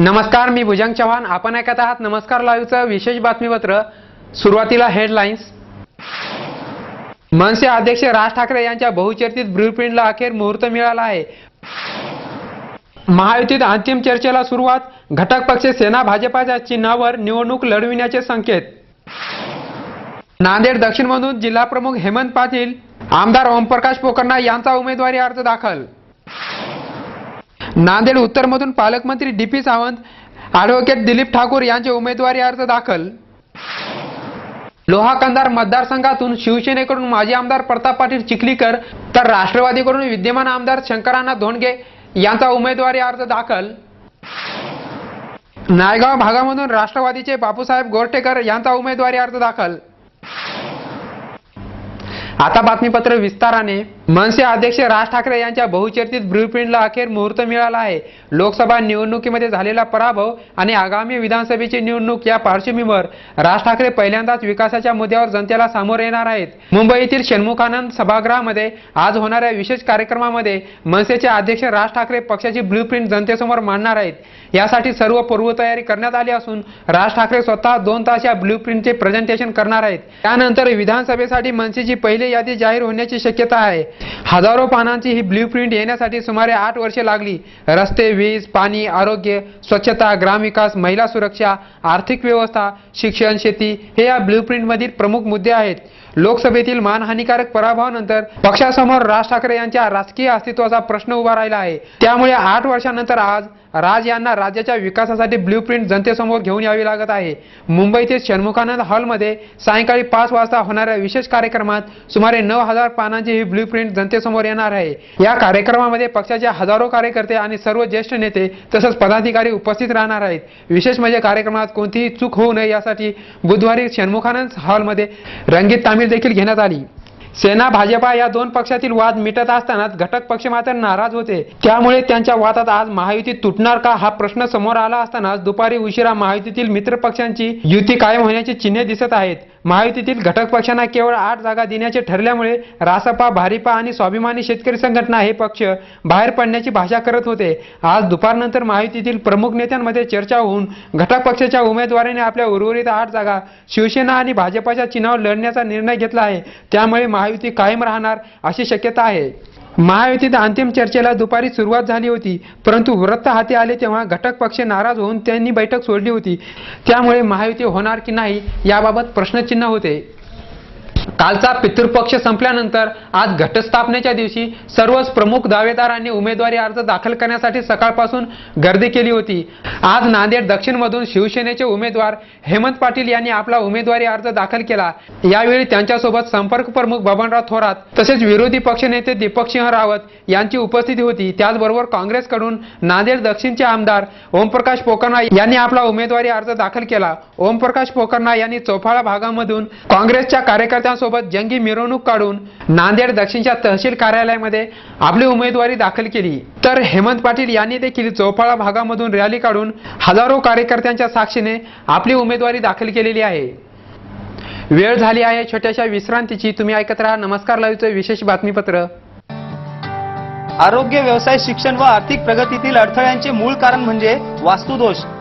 नमस्कार मी भुजंग चव्हाण. आपण ऐकत आहात नमस्कार लाईव्हचं विशेष बातमीपत्र. सुरुवातीला हेडलाईन्स मनसे अध्यक्ष राज ठाकरे यांच्या बहुचर्चित ब्ल्यूप्रिंटला अखेर मुहूर्त मिळाला आहे. महायुतीत अंतिम चर्चेला सुरुवात. घटक पक्ष सेना भाजपाच्या चिन्हावर निवडणूक लढविण्याचे संकेत. नांदेड दक्षिणमधून जिल्हा प्रमुख हेमंत पाटील आमदार ओमप्रकाश पोकरणा यांचा उमेदवारी अर्ज दाखल. नांदेड उत्तरमधून पालकमंत्री D P Sawant advocate Dilip Thakur यांचे उमेदवारी अर्ज दाखल. लोहा कंधार मतदारसंघातून शिवसेनेकडून माजी आमदार प्रताप पाटील चिखलीकर तर राष्ट्रवादीकडून विद्यमान आमदार शंकरांना धोंडगे यांचा उमेदवारी अर्ज दाखल. नायगाव भागामधून राष्ट्रवादीचे बापूसाहेब गोरटेकर यांचा उमेदवारी अर्ज दाखल. आता बातमीपत्र विस्ताराने. मनसे अध्यक्ष राज ठाकरे यांच्या बहुचर्चित ब्ल्यूप्रिंटला अखेर मुहूर्त मिळाला आहे. लोकसभा निवडणुकीमध्ये झालेला पराभव आणि आगामी विधानसभेची निवडणूक या पार्श्वभूमीवर राज ठाकरे पहिल्यांदाच विकासाच्या मुद्द्यावर जनतेला सामोरे येणार आहेत. मुंबईतील षण्मुखानंद सभागृहामध्ये आज होणाऱ्या विशेष कार्यक्रमामध्ये मनसेचे अध्यक्ष राज ठाकरे पक्षाची ब्ल्यूप्रिंट जनतेसमोर मांडणार आहेत. यासाठी सर्व पूर्वतयारी करण्यात आली असून राज ठाकरे स्वतः दोन तास या ब्ल्यूप्रिंटचे प्रेझेंटेशन करणार आहेत. त्यानंतर विधानसभेसाठी मनसेची पहिली यादी जाहीर होण्याची शक्यता आहे. हजारो पानांची ही ब्ल्यूप्रिंट येण्यासाठी सुमारे आठ वर्षे लागली. रस्ते वीज पाणी आरोग्य स्वच्छता ग्रामविकास महिला सुरक्षा आर्थिक व्यवस्था शिक्षण शेती हे या ब्ल्यूप्रिंटमधील प्रमुख मुद्दे आहेत. लोकसभेतील मानहानिकारक पराभवानंतर पक्षासमोर राज ठाकरे यांच्या राजकीय अस्तित्वाचा प्रश्न उभा राहिला आहे. त्यामुळे आठ वर्षानंतर आज राज यांना राज्याच्या विकासासाठी ब्ल्यूप्रिंट जनतेसमोर घेऊन यावी लागत आहे. मुंबईतील षण्मुखानंद हॉलमध्ये सायंकाळी पाच वाजता होणाऱ्या विशेष कार्यक्रमात सुमारे नऊ हजार पानांची ही ब्ल्यूप्रिंट जनतेसमोर येणार आहे. या कार्यक्रमामध्ये पक्षाचे हजारो कार्यकर्ते आणि सर्व ज्येष्ठ नेते तसंच पदाधिकारी उपस्थित राहणार आहेत. विशेष म्हणजे कार्यक्रमात कोणतीही चूक होऊ नये यासाठी बुधवारी षण्मुखानंद हॉलमध्ये रंगीत तामिळ देखील घेण्यात आली. सेना भाजपा या दोन पक्षातील वाद मिटत असतानाच घटक पक्ष मात्र नाराज होते. त्यामुळे त्यांच्या वादात आज महायुती तुटणार का हा प्रश्न समोर आला असतानाच दुपारी उशिरा महायुतीतील मित्र पक्षांची युती कायम होण्याची चिन्हे दिसत आहेत. महायुतीतील घटक पक्षांना केवळ आठ जागा देण्याचे ठरल्यामुळे रासपा भारिपा आणि स्वाभिमानी शेतकरी संघटना हे पक्ष बाहेर पडण्याची भाषा करत होते. आज दुपारनंतर महायुतीतील प्रमुख नेत्यांमध्ये चर्चा होऊन घटक पक्षाच्या उमेदवाराने आपल्या उर्वरित आठ जागा शिवसेना आणि भाजपाच्या चिन्हावर लढण्याचा निर्णय घेतला आहे. त्यामुळे महायुती कायम राहणार अशी शक्यता आहे. महायुतीत अंतिम चर्चेला दुपारी सुरुवात झाली होती परंतु वृत्त हाती आले तेव्हा घटक पक्ष नाराज होऊन त्यांनी बैठक सोडली होती. त्यामुळे महायुती होणार की नाही याबाबत प्रश्नचिन्ह होते. कालचा पितृपक्ष संपल्यानंतर आज घटस्थापनेच्या दिवशी सर्वच प्रमुख दावेदारांनी उमेदवारी अर्ज दाखल करण्यासाठी सकाळपासून गर्दी केली होती. आज नांदेड दक्षिणमधून शिवसेनेचे उमेदवार हेमंत पाटील यांनी आपला उमेदवारी अर्ज दाखल केला. यावेळी त्यांच्यासोबत संपर्क प्रमुख बबनराव थोरात तसेच विरोधी पक्षनेते दीपक सिंह रावत यांची उपस्थिती होती. त्याचबरोबर काँग्रेसकडून नांदेड दक्षिणचे आमदार ओमप्रकाश पोकरणा यांनी आपला उमेदवारी अर्ज दाखल केला. ओमप्रकाश पोकरणा यांनी चोफाळा भागामधून काँग्रेसच्या कार्यकर्त्यांसोबत जंगी मिरवणूक काढून नांदेड दक्षिणच्या तहसील कार्यालयामध्ये आपली उमेदवारी दाखल केली. तर हेमंत पाटील यांनी देखील चौफाळा भागामधून रॅली काढून हजारो कार्यकर्त्यांच्या साक्षीने आपली उमेदवारी दाखल केलेली आहे. वेळ झाली आहे छोट्याशा विश्रांतीची. तुम्ही ऐकत राहा नमस्कार लाईव्हचं विशेष बातमीपत्र. आरोग्य व्यवसाय शिक्षण व आर्थिक प्रगतीतील अडथळ्यांचे मूळ कारण म्हणजे वास्तुदोष.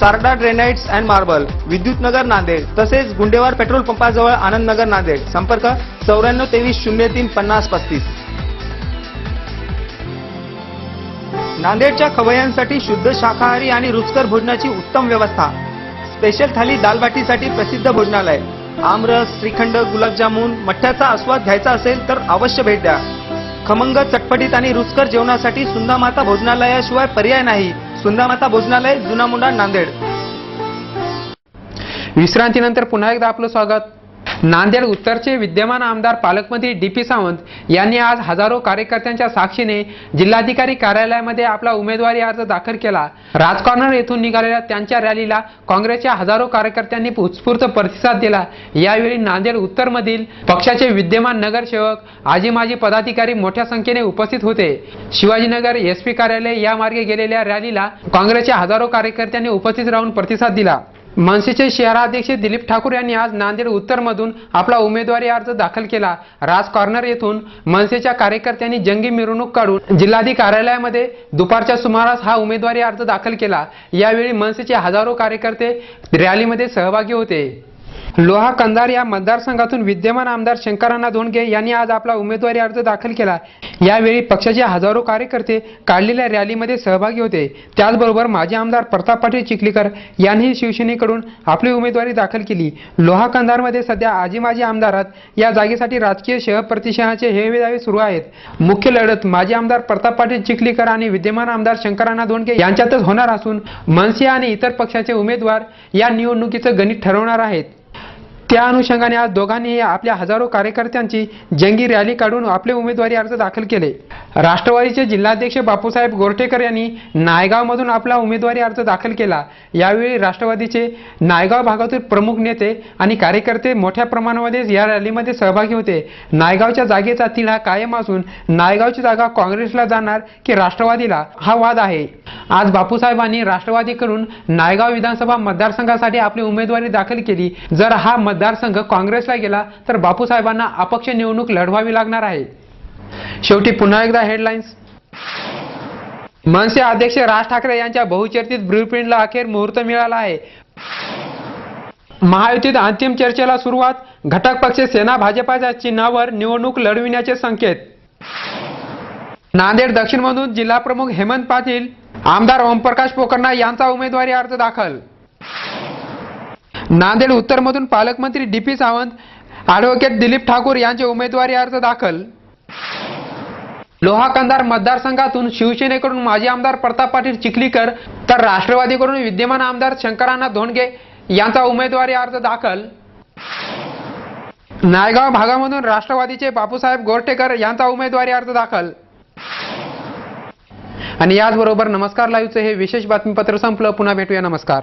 Sarda granites and marble Vidyutnagar Nanded तसेच गुंडेवार पेट्रोल पंपाजवळ आनंदनगर नांदेड. संपर्क चौऱ्याण्णव तेवीस शून्य तीन पन्नास पस्तीस. नांदेडच्या खवय्यांसाठी शुद्ध शाकाहारी आणि रुचकर भोजनाची उत्तम व्यवस्था. स्पेशल थाली दालबाटीसाठी प्रसिद्ध भोजनालय. आमरस श्रीखंड गुलाबजामुन मठ्ठ्याचा आस्वाद घ्यायचा असेल तर अवश्य भेट द्या. खमंग चटपटीत आणि रुचकर जेवणासाठी सुंदामाता भोजनालयाशिवाय पर्याय नाही. सुंदामाता भोजनालय जुना मुंडा नांदेड. विश्रांतीनंतर पुन्हा एकदा आपलं स्वागत. नांदेड उत्तरचे विद्यमान आमदार पालकमंत्री डी पी सावंत यांनी आज हजारो कार्यकर्त्यांच्या साक्षीने जिल्हाधिकारी कार्यालयामध्ये आपला उमेदवारी अर्ज दाखल केला. राजकॉर्नर येथून निघालेल्या त्यांच्या रॅलीला काँग्रेसच्या हजारो कार्यकर्त्यांनी उत्स्फूर्त प्रतिसाद दिला. यावेळी नांदेड उत्तरमधील पक्षाचे विद्यमान नगरसेवक आजी माजी पदाधिकारी मोठ्या संख्येने उपस्थित होते. शिवाजीनगर एसपी कार्यालय या मार्गे गेलेल्या रॅलीला काँग्रेसच्या हजारो कार्यकर्त्यांनी उपस्थित राहून प्रतिसाद दिला. मनसेचे शहराध्यक्ष दिलीप ठाकूर यांनी आज नांदेड उत्तरमधून आपला उमेदवारी अर्ज दाखल केला. राज कॉर्नर येथून मनसेच्या कार्यकर्त्यांनी जंगी मिरवणूक काढून जिल्हाधिक कार्यालयामध्ये दुपारच्या सुमारास हा उमेदवारी अर्ज दाखल केला. यावेळी मनसेचे हजारो कार्यकर्ते रॅलीमध्ये सहभागी होते. लोहा कंधार या मतदारसंघातून विद्यमान आमदार शंकरांना धोंडगे यांनी आज आपला उमेदवारी अर्ज दाखल केला. यावेळी पक्षाचे हजारो कार्यकर्ते काढलेल्या रॅलीमध्ये सहभागी होते. त्याचबरोबर माजी आमदार प्रताप पाटील चिखलीकर यांनीही शिवसेनेकडून आपली उमेदवारी दाखल केली. लोहा कंधारमध्ये सध्या आजी माजी आमदारात या जागेसाठी राजकीय शह प्रतिष्ठानाचे हेवे दावे सुरू आहेत. मुख्य लढत माजी आमदार प्रताप पाटील चिखलीकर आणि विद्यमान आमदार शंकरांना धोंडगे यांच्यातच होणार असून मनसे आणि इतर पक्षाचे उमेदवार या निवडणुकीचं गणित ठरवणार आहेत. त्या अनुषंगाने आज दोघांनीही आपल्या हजारो कार्यकर्त्यांची जंगी रॅली काढून आपले उमेदवारी अर्ज दाखल केले. राष्ट्रवादीचे जिल्हाध्यक्ष बापूसाहेब गोरटेकर यांनी नायगावमधून आपला उमेदवारी अर्ज दाखल केला. यावेळी राष्ट्रवादीचे नायगाव भागातील प्रमुख नेते आणि कार्यकर्ते मोठ्या प्रमाणामध्ये या रॅलीमध्ये सहभागी होते. नायगावच्या जागेचा तिढा कायम असून नायगावची जागा काँग्रेसला जाणार की राष्ट्रवादीला हा वाद आहे. आज बापूसाहेबांनी राष्ट्रवादीकडून नायगाव विधानसभा मतदारसंघासाठी आपली उमेदवारी दाखल केली. जर हा मतदारसंघ काँग्रेसला गेला तर बापूसाहेबांना अपक्ष निवडणूक लढवावी लागणार आहे. शेवटी पुन्हा एकदा हेडलाईन्स मनसे अध्यक्ष राज ठाकरे यांच्या बहुचर्चित ब्ल्यूप्रिंटला अखेर मुहूर्त मिळाला आहे. महायुतीत अंतिम चर्चेला सुरुवात. घटक पक्ष सेना भाजपाच्या चिन्हावर निवडणूक लढविण्याचे संकेत. नांदेड दक्षिणमधून जिल्हा प्रमुख हेमंत पाटील आमदार ओमप्रकाश पोकरणा यांचा उमेदवारी अर्ज दाखल. नांदेड उत्तरमधून पालकमंत्री D P Sawant advocate Dilip Thakur यांचे उमेदवारी अर्ज दाखल. लोहा कंधार मतदारसंघातून शिवसेनेकडून माजी आमदार प्रताप पाटील चिखलीकर तर राष्ट्रवादीकडून विद्यमान आमदार शंकरांना धोंडगे यांचा उमेदवारी अर्ज दाखल. नायगाव भागामधून राष्ट्रवादीचे बापूसाहेब गोरटेकर यांचा उमेदवारी अर्ज दाखल. आणि याचबरोबर नमस्कार लाईव्हचं हे विशेष बातमीपत्र संपलं. पुन्हा भेटूया. नमस्कार.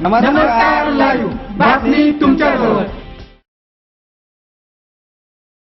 नमस्कार लाईव्ह बातमी तुमच्याजवळ